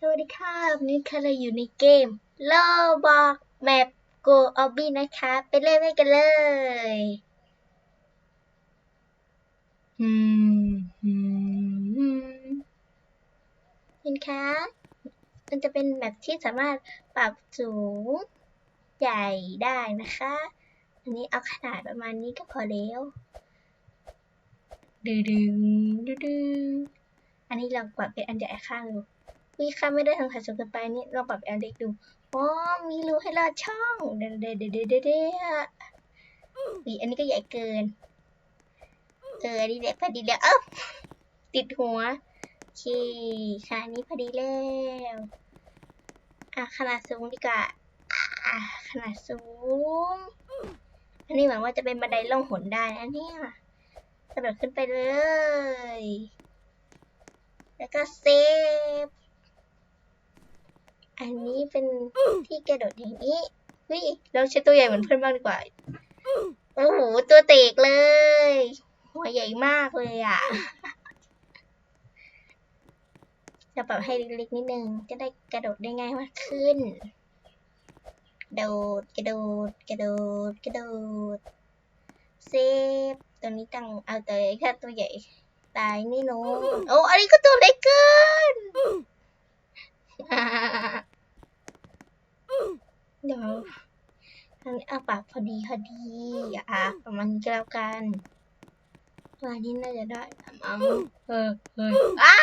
สวัสดีค่ะวันนี้ค่ะเราอยู่ในเกมโลบอกแมปโกออบบี้นะคะ ไปเล่นกันเลยอืมอืมเห็นคะ มันจะเป็นแบบที่สามารถปรับสูงใหญ่ได้นะคะ อันนี้เอาขนาดประมาณนี้ก็พอแล้วดึงดึงดึงดึงอันนี้เราปรับเป็นอันใหญ่ข้างดู วิค่าไม่ได้ทางถ่ายจนเกินไปนี่ลองปรับแอลเด็กดูอ๋อมีรูให้ลอดช่องเด้เด้เด้เด้เด้เด้วีอันนี้ก็ใหญ่เกิน เอออันนี้เด็กพอดีแล้วเอ้าติดหัวโอเคค่ะนี้พอดีแล้วอะขนาดสูงดีกว่าขนาดสูง อันนี้หวังว่าจะเป็นบันไดล่องหนได้นะเนี่ยกระโดดขึ้นไปเลย แล้วก็เซฟ อันนี้เป็นที่กระโดดอย่างนี้เฮ้ยเราใช้ตัวใหญ่เหมือนเพื่อนบ้างดีกว่า โอ้โห ตัวเตกเลย หัวใหญ่มากเลยอะ จะปรับให้เล็กๆนิดนึง จะได้กระโดดได้ง่ายมากขึ้นกระโดด กระโดด กระโดด กระโดด เซฟ ตัวนี้ตั้ง เอาตัวใหญ่แค่ตัวใหญ่ ตายนี่โน้นโอ้ อันนี้ก็ตัวเล็กเกิน เดี๋ยว อันนี้เอาปากพอดีพอดีอะประมาณนี้ก็แล้วกันประมาณนี้น่าจะได้ละมั้งเออเอออ้า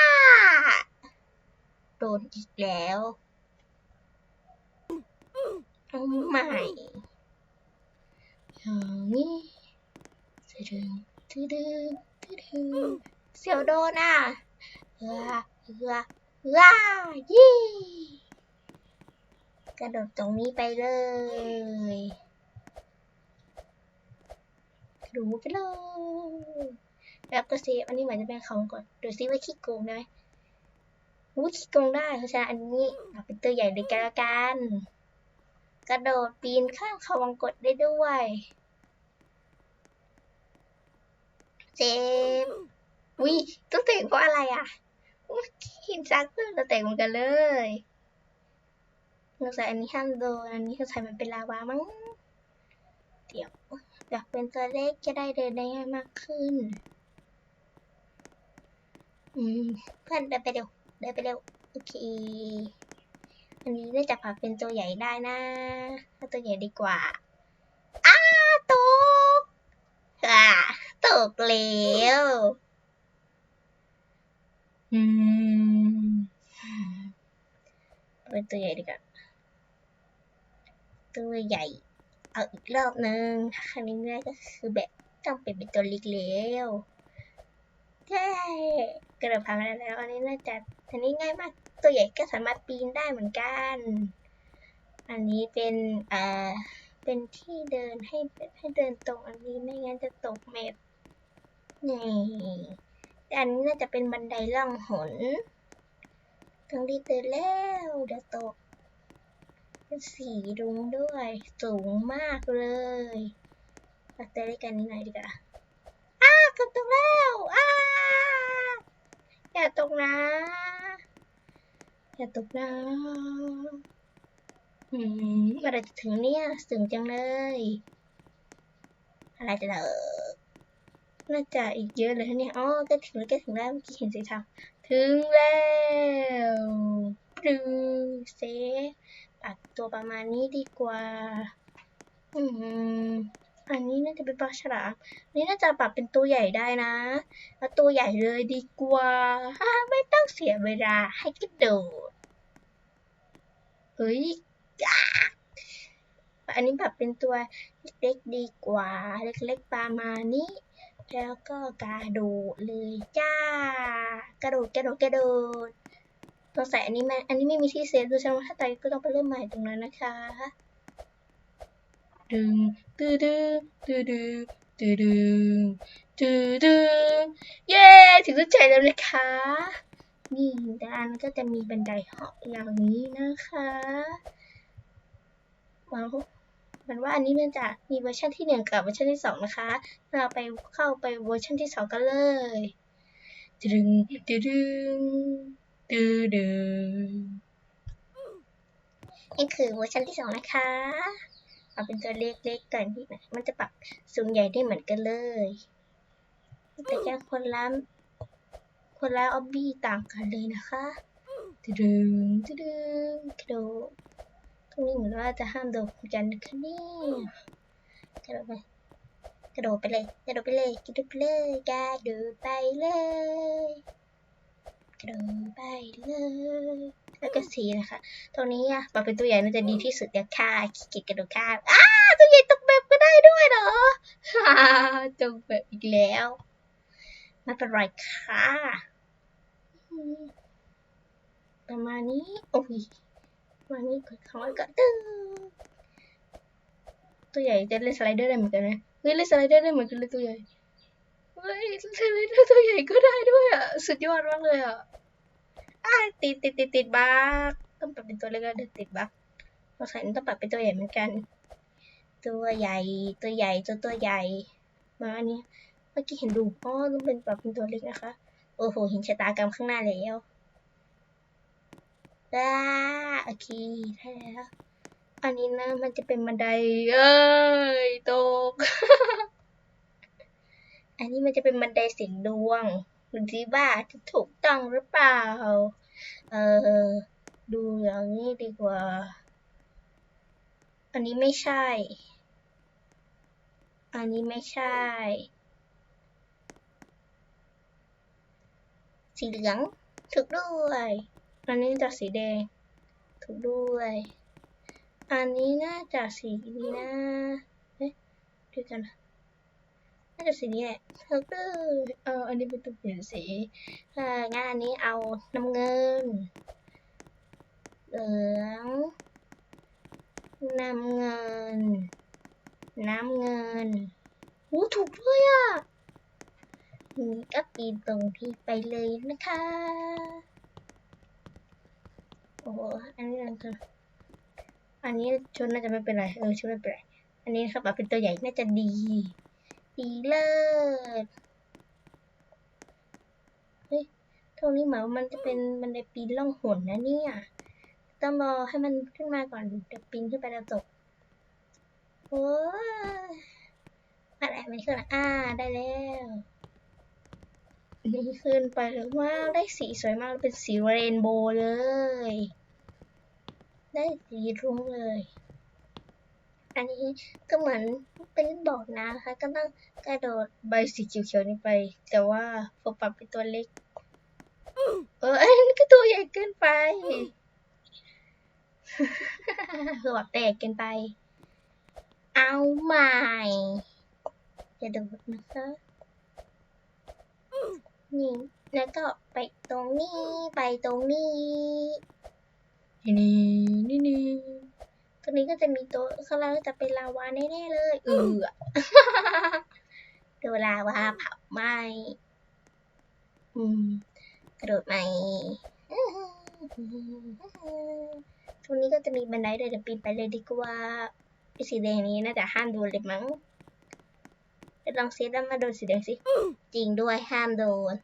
โดนอีกแล้วเอาใหม่อย่างนี้ตึดึงตึดึงตึดึงเสียวโดนอะเออเออเออยี่ ระโดดตรงนี้ไปเลยกระโดดไปเลยแล้วก็เซฟอันนี้เหมือนจะเป็นของก่อนดูซิว่าขี้โกงได้ไหมอู้ขี้โกงได้เพราะฉะนั้นอันนี้เอาเป็นตัวใหญ่เลยก็แล้วกัน กระโดดปีนข้ามเขาวังกดได้ด้วยเจมวิต้องเตะเพราะอะไรอะเหินซักเพื่อนเตะเหมือนกันเลย สงสัยอันนี้ห้ามโดนอันนี้สงสัยมันเป็นลาวามั้งเดี๋ยวอยากเป็นตัวเล็กจะได้เดินได้ง่ายมากขึ้น อืมเพื่อนเดินไปเร็วเดินไปเร็วโอเค อันนี้น่าจะปรับเป็นตัวใหญ่ได้นะเอาตัวใหญ่ดีกว่าอ้าตกอ่าตกแล้วอืมเป็นตัวใหญ่ดีกว่า ตัวใหญ่ เอาอีกรอบนึงครั้งนี้ไม่ได้ก็คือแบบต้องเป็นเป็นตัวเล็กแล้วใช่กระโดดผ่านมาแล้วอันนี้น่าจะอันนี้ง่ายมากตัวใหญ่ก็สามารถปีนได้เหมือนกัน อันนี้เป็นเอ่อเป็นที่เดินให้ให้เดินตรงอันนี้ไม่งั้นจะตกแมพนี่แต่อันนี้น่าจะเป็นบันไดล่องหนต้องรีบเดินแล้วเดี๋ยวตก เป็นสีรุ้งด้วย สูงมากเลยปักเตอด้วยกันนิดหน่อยดีกว่าอ้าเกือบตกแล้วอ้าอย่าตกนะ อย่าตกนะอืมเมื่อไรจะถึงเนี่ยสูงจังเลย อะไรจะเดอน่าจะอีกเยอะเลยเนี่ย อ๋อใก็ถึงแล้วใก็ถึงแล้วเมื่อกี้เห็นสีเทาถึงแล้วปรูเซ ฟปัดตัวประมาณนี้ดีกว่า อืม อันนี้น่าจะเป็นปลาฉลามนนี้น่าจะปรับเป็นตัวใหญ่ได้นะเอาตัวใหญ่เลยดีกว่า ไม่ต้องเสียเวลาให้กระโดด เฮ้ยอันนี้ปรับเป็นตัวเล็กๆดีกว่า เล็กๆประมาณนี้ แล้วก็กระโดดเลยจ้า กระโดดกระโดดกระโดด ตัวใส่อันนี้ม่อันนี้ไม่มีที่เซฟดูแสดงว่าถ้าตายก็ต้องไปเริ่มใหม่ตรงนั้นนะคะดึงดืดดึงดืดดึงดืดดึงดืดดึงเย้ถึงเส้นชัยแล้วนะคะ นี่ด้านก็จะมีบันไดเหาะอย่างนี้นะคะว้ามันว่าอันนี้มันจะมีเวอร์ชันที่หนึ่งกับเวอร์ชันที่สองนะคะ เราไปเข้าไปเวอร์ชันที่สองกันเลยดึงดึง ดึง do do นี่คือเวอร์ชันที่สองนะคะ เอาเป็นตัวเล็กๆก่อนที่มันจะปรับสูงใหญ่ได้เหมือนกันเลย แต่แค่คนละคนละออบบี้ต่างกันเลยนะคะตึดึงตึดึงกระโดดตรงนี้เหมือนว่าจะห้ามโดดกันนะคะเนี่ยกระโดดไปกระโดดไปเลย กระโดดไปเลย กระโดดไปเลย กระโดดไปเลย กระโดดไปเลย แล้วก็สีนะคะ ตรงนี้อะปรับเป็นตัวใหญ่น่าจะดีที่สุดเดี๋ยวค่ะขี้เกียจกระโดดข้ามอ้าตัวใหญ่ตกแบบก็ได้ด้วยเหรอตกแบบอีกแล้วไม่เป็นไรค่ะ ประมาณนี้ โอ้ยประมาณนี้กดคำว่าก็ตึ้งตัวใหญ่จะเล่นสไลเดอร์ได้เหมือนกันนะเฮ้ยเล่นสไลเดอร์ได้เหมือนกันเลยตัวใหญ่เฮ้ยสไลเดอร์ตัวใหญ่ก็ได้ด้วยอะ สุดยอดมากเลยอะ อ่าติดติดติดติดบักต้องปรับเป็นตัวเล็กแล้วเดี๋ยติดบักเราใส่ต้องปรับเป็นตัวใหญ่เหมือนกัน ตัวใหญ่ตัวใหญ่ตัวตัวใหญ่ มาอันนี้เมื่อกี้เห็นดูอ๋อต้องเป็นปรับเป็นตัวเล็กนะคะ โอ้โหเห็นชะตากรรมข้างหน้าแล้วว้าโอเคได้แล้วอันนี้นะมันจะเป็นบันไดเอ้ยตก อันนี้มันจะเป็นบันไดสีดวง ดูสิว่าจะถูกต้องหรือเปล่า เออดูอย่างนี้ดีกว่า อันนี้ไม่ใช่ อันนี้ไม่ใช่ สีเหลืองถูกด้วย อันนี้จะสีแดงถูกด้วย อันนี้น่าจะสีนี้นะ เอ๊ะดูกันนะ จะสีนี้แหละถูกด้วยเอออันนี้เป็นตัวเปลี่ยนสีเอองานอันนี้เอาน้ำเงิน เหลืองน้ำเงิน น้ำเงินโอ้ถูกด้วยอะนี่ก็ปีนตรงที่ไปเลยนะคะ โอ้โหอันนี้อันนี้อันนี้ชุดน่าจะไม่เป็นไร เออชุดไม่เป็นไร อันนี้ครับเป็นตัวใหญ่น่าจะดี ดีเลิศเฮ้ยตรงนี้เหมามันจะเป็นมันไดปีนล่องหนนะเนี่ย ต้องรอให้มันขึ้นมาก่อนเดี๋ยวปีนขึ้นไปแล้วตกโอ้ยอะไรไม่ขึ้นอะอ่าได้แล้วนี่ขึ้นไปแล้วว้าวได้สีสวยมากเป็นสีเรนโบว์เลย ได้สีรุ้งเลย อันนี้ก็เหมือนเป็นบอกนะคะก็ต้องกระโดดใบสีเขียวๆนี้ไป แต่ว่าพอปรับเป็นตัวเล็ก เอออันนี้ก็ตัวใหญ่เกินไปคือแบบแตกเกินไป เอาใหม่จะโดดนะคะนี่แล้วก็ไปตรงนี้ไปตรงนี้นี่นี่นี่ ตรงนี้ก็จะมีตัวข้างล่างก็จะเป็นลาวาแน่ๆเลยเออโดนลาวาเผาไหม้อืมกระโดดใหม่ตรงนี้ก็จะมีบันไดด้วยเดี๋ยวปีนไปเลยดีกว่าไอ้สีแดงนี้น่าจะห้ามโดนเลยมั้งเดี๋ยวลองเซตแล้วมาโดนสีแดงสิ จริงด้วยห้ามโดน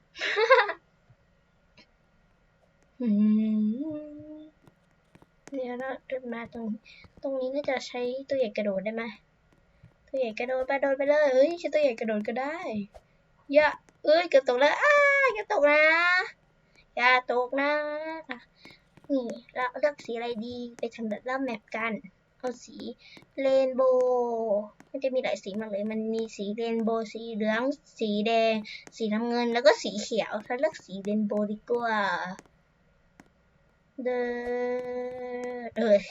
อืม เดี๋ยเราเดินมาตรงตรงนี้น่าจะใช้ตัวใหญ่กระโดดได้ไหมตัวใหญ่กระโดดไปโดดไปเลยเอ้ยใช้ตัวใหญ่กระโดดก็ได้อย่าเอ้ยเกือบตกแล้วอ้าอย่าตกนะอย่าตกนะนี่เราเลือกสีอะไรดีไปทำแบบรอบแมปกันเอาสีเรนโบว์มันจะมีหลายสีมากเลย มันมีสีเรนโบว์สีเหลือง สีแดง สีน้ำเงิน แล้วก็สีเขียวถ้าเลือกสีเรนโบว์ดีกว่า เดินเอย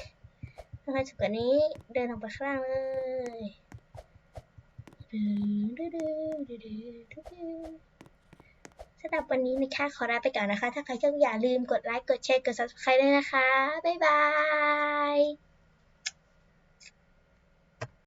ถ้าใครสุดกว่านี้ เดินออกไปข้างล่างเลยสำหรับวันนี้นะคะขอลาไปก่อนนะคะ ถ้าใครชอบอย่าลืมกดไลค์ กดแชร์ กด subscribe ด้วยนะคะ บ๊ายบาย